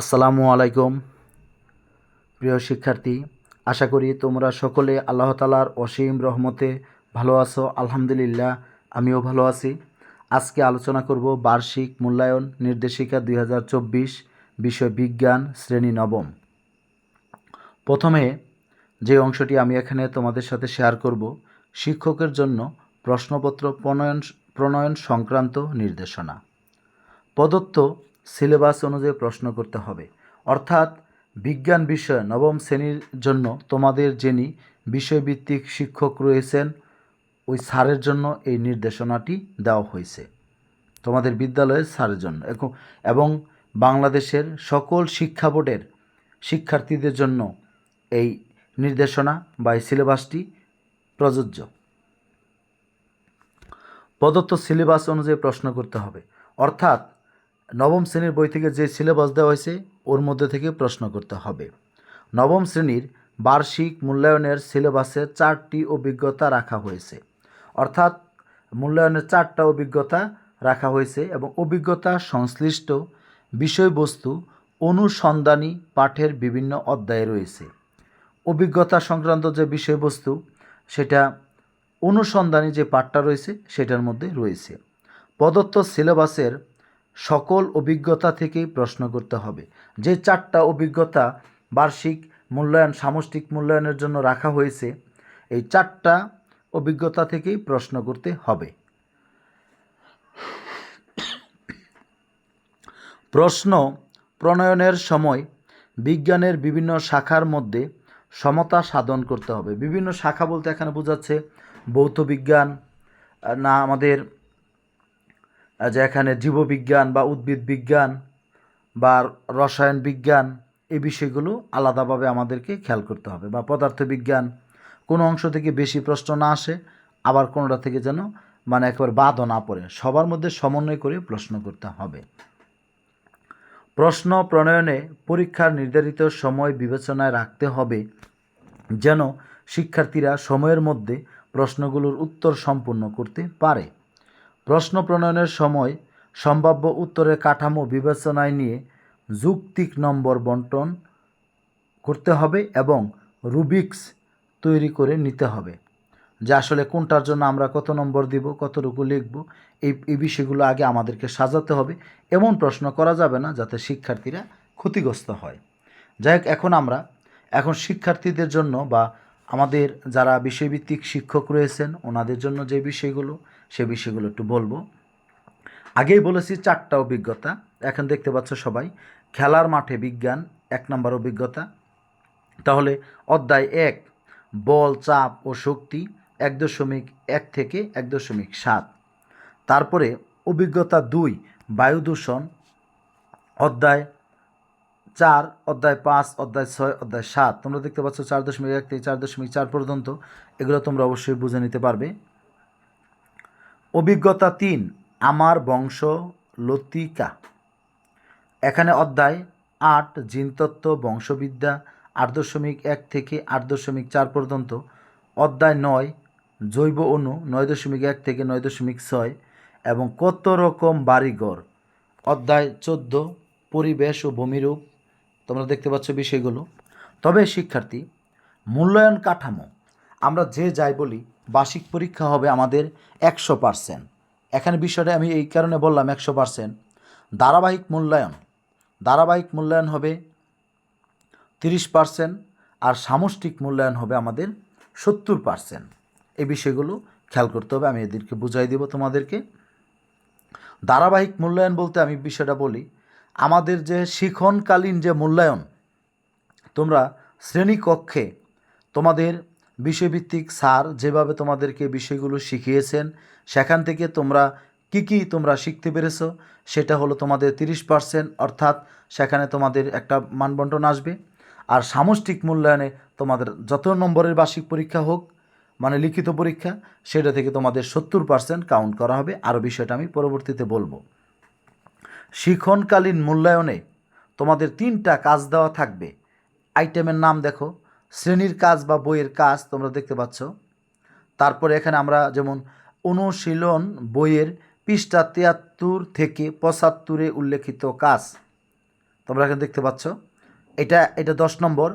আসসালামু আলাইকুম, প্রিয় শিক্ষার্থী। আশা করি তোমরা সকলে আল্লাহ তালার অসীম রহমতে ভালো আছো। আলহামদুলিল্লাহ, আমিও ভালো আছি। আজকে আলোচনা করব বার্ষিক মূল্যায়ন নির্দেশিকা দু হাজার চব্বিশ, বিষয় বিজ্ঞান, শ্রেণি নবম। প্রথমে যে অংশটি আমি এখানে তোমাদের সাথে শেয়ার করব, শিক্ষকের জন্য প্রশ্নপত্র প্রণয়ন প্রণয়ন সংক্রান্ত নির্দেশনা। প্রদত্ত সিলেবাস অনুযায়ী প্রশ্ন করতে হবে। অর্থাৎ বিজ্ঞান বিষয় নবম শ্রেণির জন্য তোমাদের যিনি বিষয়ভিত্তিক শিক্ষক রয়েছেন, ওই স্যারের জন্য এই নির্দেশনাটি দেওয়া হয়েছে। তোমাদের বিদ্যালয়ের স্যারের জন্য। এবং বাংলাদেশের সকল শিক্ষা বোর্ডের শিক্ষার্থীদের জন্য এই নির্দেশনা বা এই সিলেবাসটি প্রযোজ্য। প্রদত্ত সিলেবাস অনুযায়ী প্রশ্ন করতে হবে। অর্থাৎ নবম শ্রেণির বই থেকে যে সিলেবাস দেওয়া হয়েছে, ওর মধ্যে থেকে প্রশ্ন করতে হবে। নবম শ্রেণির বার্ষিক মূল্যায়নের সিলেবাসে চারটি অভিজ্ঞতা রাখা হয়েছে। অর্থাৎ মূল্যায়নের চারটা অভিজ্ঞতা রাখা হয়েছে এবং অভিজ্ঞতা সংশ্লিষ্ট বিষয়বস্তু অনুসন্ধানী পাঠের বিভিন্ন অধ্যায়ে রয়েছে। অভিজ্ঞতা সংক্রান্ত যে বিষয়বস্তু, সেটা অনুসন্ধানী যে পাঠটা রয়েছে, সেটার মধ্যে রয়েছে। প্রদত্ত সিলেবাসের সকল অভিজ্ঞতা থেকেই প্রশ্ন করতে হবে। যে চারটা অভিজ্ঞতা বার্ষিক মূল্যায়ন, সামষ্টিক মূল্যায়নের জন্য রাখা হয়েছে, এই চারটা অভিজ্ঞতা থেকেই প্রশ্ন করতে হবে। প্রশ্ন প্রণয়নের সময় বিজ্ঞানের বিভিন্ন শাখার মধ্যে সমতা সাধন করতে হবে। বিভিন্ন শাখা বলতে এখানে বোঝাচ্ছে ভৌত বিজ্ঞান, না আমাদের আহ, যে এখানে জীববিজ্ঞান বা উদ্ভিদ বিজ্ঞান বা রসায়ন বিজ্ঞান এই বিষয়গুলো আলাদাভাবে আমাদেরকে খেয়াল করতে হবে বা পদার্থবিজ্ঞান কোনো অংশ থেকে বেশি প্রশ্ন না আসে আবার কোনোটা থেকে যেন মানে একবার বাদও না পড়ে। সবার মধ্যে সমন্বয় করে প্রশ্ন করতে হবে। প্রশ্ন প্রণয়নে পরীক্ষার নির্ধারিত সময় বিবেচনায় রাখতে হবে যেন শিক্ষার্থীরা সময়ের মধ্যে প্রশ্নগুলোর উত্তর সম্পূর্ণ করতে পারে। প্রশ্ন প্রণয়নের সময় সম্ভাব্য উত্তরের কাঠামো বিবেচনায় নিয়ে যুক্তিক নম্বর বন্টন করতে হবে এবং রুবিক্স তৈরি করে নিতে হবে। যে আসলে কোনটার জন্য আমরা কত নম্বর দিব, কতটুকু লিখব, এই এই বিষয়গুলো আগে আমাদেরকে সাজাতে হবে। এমন প্রশ্ন করা যাবে না যাতে শিক্ষার্থীরা ক্ষতিগ্রস্ত হয়। যাই হোক, এখন আমরা, এখন শিক্ষার্থীদের জন্য বা আমাদের যারা বিষয়ভিত্তিক শিক্ষক রয়েছেন, ওনাদের জন্য যে বিষয়গুলো সে বিষয়গুলো একটু বলব। আগেই বলেছি চারটা অভিজ্ঞতা। এখন দেখতে পাচ্ছ সবাই, খেলার মাঠে বিজ্ঞান, এক নম্বর অভিজ্ঞতা। তাহলে অধ্যায় এক, বল, চাপ ও শক্তি এক দশমিক এক থেকে এক দশমিক সাত। তারপরে অভিজ্ঞতা দুই, বায়ু দূষণ, অধ্যায় চার, অধ্যায় পাঁচ, অধ্যায় ছয়, অধ্যায় সাত। তোমরা দেখতে পাচ্ছ চার দশমিক এক থেকে চার দশমিক চার পর্যন্ত। এগুলো তোমরা অবশ্যই বুঝে নিতে পারবে। অভিজ্ঞতা তিন, আমার বংশ লতিকা। এখানে অধ্যায় আট, জিনতত্ত্ব, বংশবিদ্যা, আট দশমিক এক থেকে আট দশমিক চার পর্যন্ত। অধ্যায় নয়, জৈব অণু, নয় দশমিক এক থেকে নয় দশমিক ছয় এবং কত রকম বাড়িঘর। অধ্যায় চোদ্দ, পরিবেশ ও ভূমিরূপ। তোমরা দেখতে পাচ্ছ বিষয়গুলো। তবে শিক্ষার্থী, মূল্যায়ন কাঠামো, আমরা যে যাই বলি বার্ষিক পরীক্ষা হবে আমাদের একশো পার্সেন্ট। এখানে বিষয়টা আমি এই কারণে বললাম একশো পার্সেন্ট। ধারাবাহিক মূল্যায়ন। ধারাবাহিক মূল্যায়ন হবে তিরিশ পার্সেন্ট আর সামষ্টিক মূল্যায়ন হবে আমাদের সত্তর পার্সেন্ট। এই বিষয়গুলো খেয়াল করতে হবে, আমি এদেরকে বুঝাই দেব তোমাদেরকে। ধারাবাহিক মূল্যায়ন বলতে আমি বিষয়টা বলি, আমাদের যে শিখনকালীন যে মূল্যায়ন, তোমরা শ্রেণীকক্ষে তোমাদের বিষয়ভিত্তিক স্যার যেভাবে তোমাদেরকে বিষয়গুলো শিখিয়েছেন, সেখান থেকে তোমরা কি কি তোমরা শিখতে পেরেছ, সেটা হলো তোমাদের তিরিশ পার্সেন্ট, অর্থাৎ সেখানে তোমাদের একটা মানবন্টন আসবে। আর সামষ্টিক মূল্যায়নে তোমাদের যত নম্বরের বার্ষিক পরীক্ষা হোক মানে লিখিত পরীক্ষা, সেটা থেকে তোমাদের সত্তর পার্সেন্ট কাউন্ট করা হবে। আরও বিষয়টা আমি পরবর্তীতে বলব। শিখনকালীন মূল্যায়নে তোমাদের তিনটা কাজ দেওয়া থাকবে। আইটেমের নাম দেখো। শ্রেণির কাজ বা বইয়ের কাজ তোমরা দেখতে পাচ্ছ। তারপরে এখানে আমরা যেমন অনুশীলন বইয়ের পৃষ্ঠা তিয়াত্তর থেকে পঁচাত্তরে উল্লেখিত কাজ তোমরা এখানে দেখতে পাচ্ছ। এটা এটা দশ নম্বর।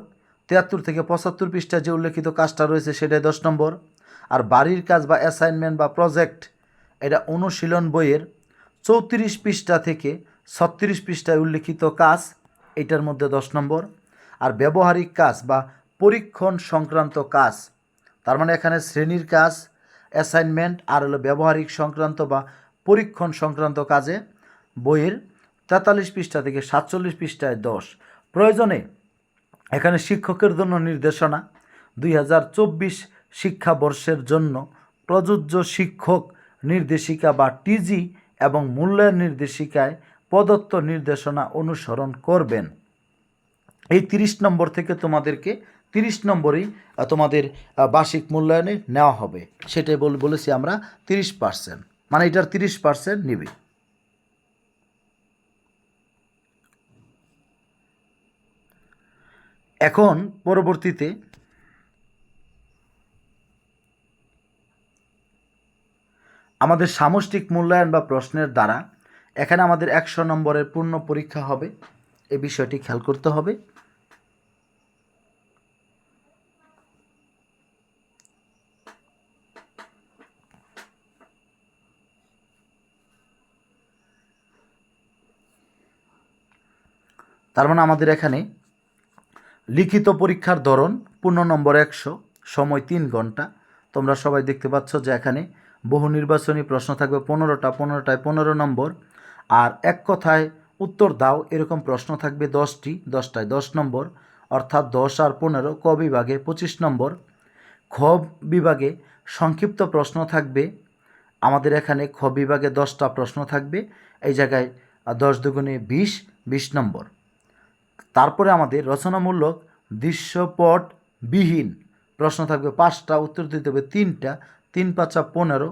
তিয়াত্তর থেকে পঁচাত্তর পৃষ্ঠায় যে উল্লেখিত কাজটা রয়েছে সেটাই দশ নম্বর। আর বাড়ির কাজ বা অ্যাসাইনমেন্ট বা প্রজেক্ট এটা অনুশীলন বইয়ের চৌত্রিশ পৃষ্ঠা থেকে ছত্রিশ পৃষ্ঠায় উল্লেখিত কাজ, এটার মধ্যে দশ নম্বর। আর ব্যবহারিক কাজ বা পরীক্ষণ সংক্রান্ত কাজ। তার মানে এখানে শ্রেণির কাজ অ্যাসাইনমেন্ট আর হলো ব্যবহারিক সংক্রান্ত বা পরীক্ষণ সংক্রান্ত কাজে বইয়ের তেতাল্লিশ পৃষ্ঠা থেকে সাতচল্লিশ পৃষ্ঠায় দশ। প্রয়োজনে এখানে শিক্ষকের জন্য নির্দেশনা। দুই হাজার চব্বিশ শিক্ষাবর্ষের জন্য প্রযোজ্য শিক্ষক নির্দেশিকা বা টিজি এবং মূল্যায়ন নির্দেশিকায় প্রদত্ত নির্দেশনা অনুসরণ করবেন। এই তিরিশ নম্বর থেকে তোমাদেরকে তিরিশ নম্বরেই তোমাদের বার্ষিক মূল্যায়নে নেওয়া হবে। সেটাই বল, বলেছি আমরা তিরিশ পার্সেন্ট। মানে এটার তিরিশ পার্সেন্ট নিবে। এখন পরবর্তীতে আমাদের সামষ্টিক মূল্যায়ন বা প্রশ্নের দ্বারা এখানে আমাদের একশো নম্বরের পূর্ণ পরীক্ষা হবে। এ বিষয়টি খেয়াল করতে হবে। তার মানে আমাদের এখানে লিখিত পরীক্ষার ধরন পূর্ণ নম্বর একশো, সময় তিন ঘণ্টা। তোমরা সবাই দেখতে পাচ্ছ যে এখানে বহু নির্বাচনী প্রশ্ন থাকবে, পনেরোটা, পনেরোটায় পনেরো নম্বর। আর এক কথায় উত্তর দাও, এরকম প্রশ্ন থাকবে দশটি, দশটায় দশ নম্বর। অর্থাৎ দশ আর পনেরো ক বিভাগে পঁচিশ নম্বর। খ বিভাগে সংক্ষিপ্ত প্রশ্ন থাকবে, আমাদের এখানে খ বিভাগে দশটা প্রশ্ন থাকবে। এই জায়গায় দশ দুগুণে বিশ বিশ নম্বর। তারপরে আমাদের রচনামূলক দৃশ্যপট বিহীন প্রশ্ন থাকবে পাঁচটা, উত্তর দিতে হবে তিনটা, তিন পাঁচা পনেরো।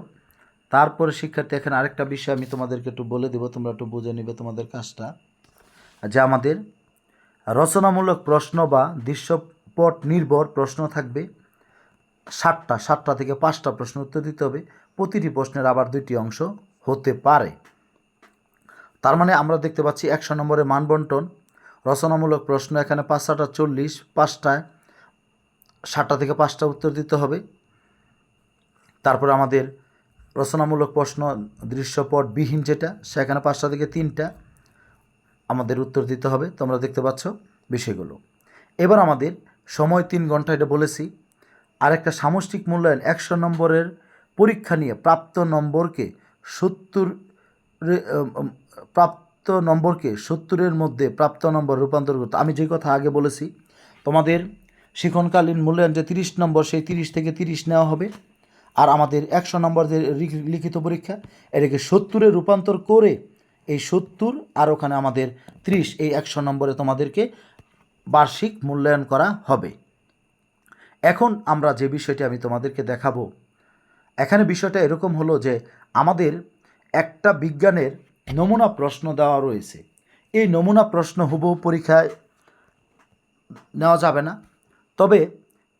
তারপরে শিক্ষার্থী, এখানে আরেকটা বিষয় আমি তোমাদেরকে একটু বলে দেবো, তোমরা একটু বুঝে নিবে তোমাদের কাজটা। যে আমাদের রচনামূলক প্রশ্ন বা দৃশ্যপট নির্ভর প্রশ্ন থাকবে ষাটটা সাতটা থেকে পাঁচটা প্রশ্ন উত্তর দিতে হবে। প্রতিটি প্রশ্নের আবার দুইটি অংশ হতে পারে। তার মানে আমরা দেখতে পাচ্ছি একশো নম্বরে মানবন্টন রচনামূলক প্রশ্ন এখানে পাঁচ পাঁচটা চল্লিশ পাঁচটায় সাতটা থেকে পাঁচটা উত্তর দিতে হবে। তারপরে আমাদের রচনামূলক প্রশ্ন দৃশ্যপট বিহীন যেটা, সেখানে পাঁচটা থেকে তিনটা আমাদের উত্তর দিতে হবে। তোমরা দেখতে পাচ্ছ বিষয়গুলো। এবার আমাদের সময় তিন ঘণ্টা এটা বলেছি। আর একটা সামষ্টিক মূল্যায়ন, একশো নম্বরের পরীক্ষা নিয়ে প্রাপ্ত নম্বরকে সত্তর প্রাপ্ত নম্বরকে সত্তরের মধ্যে প্রাপ্ত নম্বর রূপান্তর করতে আমি যে কথা আগে বলেছি, তোমাদের শিক্ষণকালীন মূল্যায়ন যে তিরিশ নম্বর, সেই তিরিশ থেকে তিরিশ নেওয়া হবে। আর আমাদের একশো নম্বর যে লিখিত পরীক্ষা, এটাকে সত্তরে রূপান্তর করে এই সত্তর আর ওখানে আমাদের ত্রিশ, এই একশো নম্বরে তোমাদেরকে বার্ষিক মূল্যায়ন করা হবে। এখন আমরা যে বিষয়টি আমি তোমাদেরকে দেখাবো, এখানে বিষয়টা এরকম হলো যে আমাদের একটা বিজ্ঞানের নমুনা প্রশ্ন দেওয়া রয়েছে। এই নমুনা প্রশ্ন হুবহু পরীক্ষায় নেওয়া যাবে না। তবে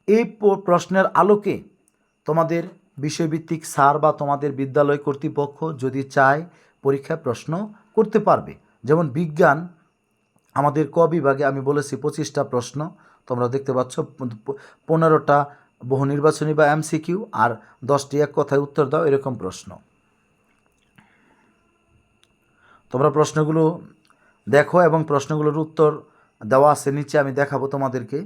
এই প্রশ্নের আলোকে তোমাদের বিষয়ভিত্তিক স্যার বা তোমাদের বিদ্যালয় কর্তৃপক্ষ যদি চায় পরীক্ষায় প্রশ্ন করতে পারবে। যেমন বিজ্ঞান, আমাদের ক বিভাগে আমি বলেছি পঁচিশটা প্রশ্ন, তোমরা দেখতে পাচ্ছ পনেরোটা বহু নির্বাচনী বা এমসিকিউ আর দশটি এক কথায় উত্তর দাও, এরকম প্রশ্ন। তোমরা প্রশ্নগুলো দেখো এবং প্রশ্নগুলোর উত্তর দেওয়া আছে, নিচে আমি দেখাবো তোমাদেরকে।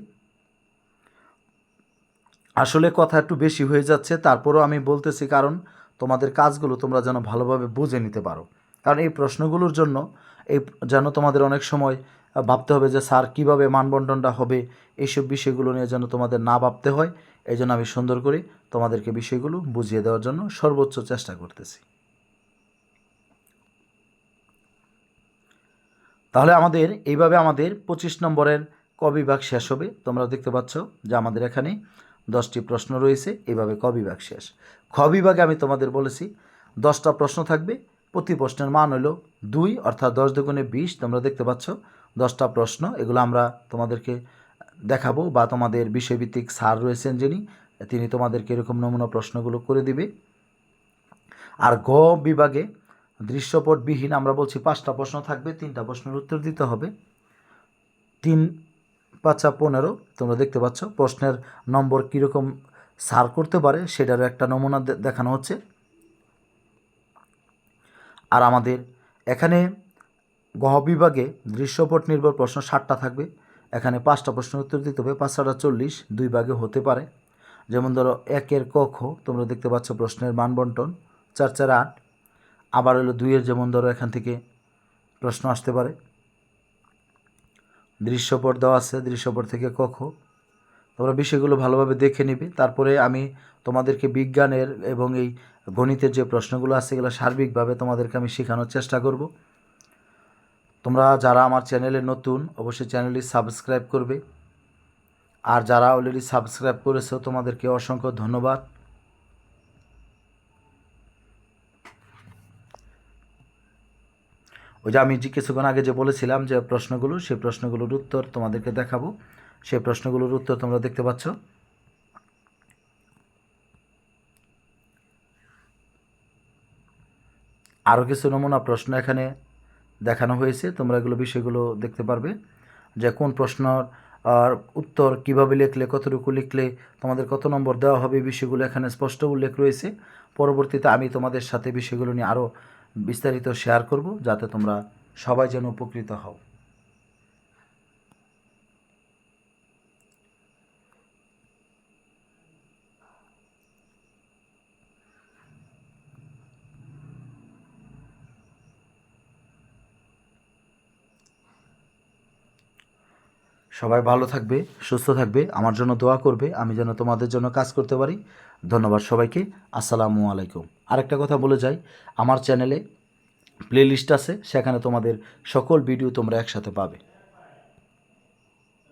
আসলে কথা একটু বেশি হয়ে যাচ্ছে, তারপরও আমি বলতেছি কারণ তোমাদের কাজগুলো তোমরা যেন ভালোভাবে বুঝে নিতে পারো। কারণ এই প্রশ্নগুলোর জন্য এই যেন তোমাদের অনেক সময় ভাবতে হবে যে, স্যার, কীভাবে মানবন্টনটা হবে? এইসব বিষয়গুলো নিয়ে যেন তোমাদের না ভাবতে হয়। এই জন্য আমি সুন্দর করে তোমাদেরকে বিষয়গুলো বুঝিয়ে দেওয়ার জন্য সর্বোচ্চ চেষ্টা করতেছি। তাহলে আমাদের এইভাবে আমাদের পঁচিশ নম্বরের ক বিভাগ শেষ হবে। তোমরা দেখতে পাচ্ছ যে আমাদের এখানে দশটি প্রশ্ন রয়েছে, এইভাবে ক বিভাগ শেষ। খ বিভাগে আমি তোমাদের বলেছি, দশটা প্রশ্ন থাকবে, প্রতি প্রশ্নের মান হলো দুই অর্থাৎ দশ দুগুণে বিশ। তোমরা দেখতে পাচ্ছ দশটা প্রশ্ন, এগুলো আমরা তোমাদেরকে দেখাবো বা তোমাদের বিষয়ভিত্তিক স্যার রয়েছেন যিনি, তিনি তোমাদেরকে এরকম নমুনা প্রশ্নগুলো করে দিবে। আর গ বিভাগে দৃশ্যপটবিহীন আমরা বলছি পাঁচটা প্রশ্ন থাকবে, তিনটা প্রশ্নের উত্তর দিতে হবে। তিন, পাঁচা পনেরো, তোমরা দেখতে পাচ্ছ প্রশ্নের নম্বর কীরকম সার করতে পারে, সেটারও একটা নমুনা দেখানো হচ্ছে। আর আমাদের এখানে গহ বিভাগে দৃশ্যপট নির্ভর প্রশ্ন ষাটটা থাকবে, এখানে পাঁচটা প্রশ্নের উত্তর দিতে হবে পাঁচটা চল্লিশ দুই ভাগে হতে পারে। যেমন ধরো একের ক খ, তোমরা দেখতে পাচ্ছ প্রশ্নের মান বন্টন চার চার, আট আবার হলো দুইয়ের যেমন ধরো এখান থেকে প্রশ্ন আসতে পারে। দৃশ্যপট দেওয়া আছে, দৃশ্যপট থেকে ক খ। তোমরা বিষয়গুলো ভালোভাবে দেখে নিবে। তারপরে আমি তোমাদেরকে বিজ্ঞানের এবং এই গণিতের যে প্রশ্নগুলো আছে, এগুলো সার্বিকভাবে তোমাদেরকে আমি শেখানোর চেষ্টা করব। তোমরা যারা আমার চ্যানেলে নতুন, অবশ্যই চ্যানেলটি সাবস্ক্রাইব করবে। আর যারা অলরেডি সাবস্ক্রাইব করেছ, তোমাদেরকে অসংখ্য ধন্যবাদ। ওই যে আমি যে কিছুক্ষণ আগে যে বলেছিলাম যে প্রশ্নগুলো সেই প্রশ্নগুলোর উত্তর তোমাদেরকে দেখাবো। সেই প্রশ্নগুলোর উত্তর তোমরা দেখতে পাচ্ছ। আরও কিছু নমুনা প্রশ্ন এখানে দেখানো হয়েছে, তোমরা এগুলো বিষয়গুলো দেখতে পারবে। যে কোন প্রশ্নর, আর উত্তর কীভাবে লিখলে, কতটুকু লিখলে, তোমাদের কত নম্বর দেওয়া হবে বিষয়গুলো এখানে স্পষ্ট উল্লেখ রয়েছে। পরবর্তীতে আমি তোমাদের সাথে বিষয়গুলো নিয়ে আরও বিস্তারিত শেয়ার করব যাতে তোমরা সবাই যেন উপকৃত হও। সবাই ভালো থাকবে, সুস্থ থাকবে, আমার জন্য দোয়া করবে, আমি যেন তোমাদের জন্য কাজ করতে পারি। ধন্যবাদ সবাইকে, আসসালামু আলাইকুম। আরেকটা কথা বলে যাই, আমার চ্যানেলে প্লেলিস্ট আছে, সেখানে তোমাদের সকল ভিডিও তোমরা একসাথে পাবে।